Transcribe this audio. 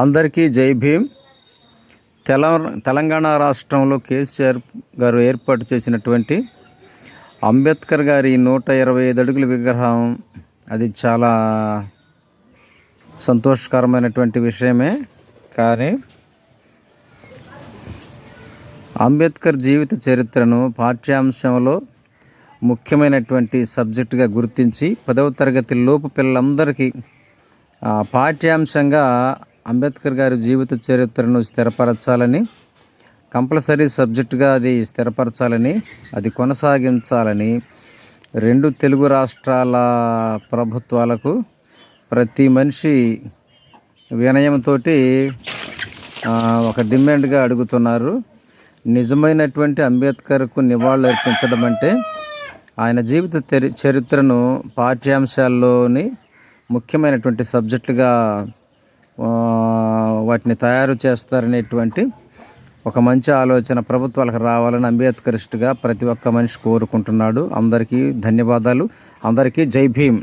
అందరికీ జై భీమ్. తెల తెలంగాణ రాష్ట్రంలో కేసీఆర్ గారు ఏర్పాటు చేసినటువంటి అంబేద్కర్ గారి నూట ఇరవై ఐదు అడుగుల విగ్రహం అది చాలా సంతోషకరమైనటువంటి విషయమే. కానీ అంబేద్కర్ జీవిత చరిత్రను పాఠ్యాంశంలో ముఖ్యమైనటువంటి సబ్జెక్టుగా గుర్తించి పదవ తరగతి లోపు పిల్లలందరికీ పాఠ్యాంశంగా అంబేద్కర్ గారి జీవిత చరిత్రను స్థిరపరచాలని కంపల్సరీ సబ్జెక్టుగా అది స్థిరపరచాలని అది కొనసాగించాలని రెండు తెలుగు రాష్ట్రాల ప్రభుత్వాలకు ప్రతి మనిషి వినయంతో ఒక డిమాండ్గా అడుగుతున్నారు. నిజమైనటువంటి అంబేద్కర్కు నివాళులు అర్పించడం అంటే ఆయన జీవిత చరి చరిత్రను పాఠ్యాంశాల్లోని ముఖ్యమైనటువంటి సబ్జెక్టుగా వాటిని తయారు చేస్తారనేటువంటి ఒక మంచి ఆలోచన ప్రభుత్వాలకు రావాలని అంబేద్కరిస్ట్గా ప్రతి ఒక్క మనిషి కోరుకుంటున్నాడు. అందరికీ ధన్యవాదాలు. అందరికీ జై భీమ్.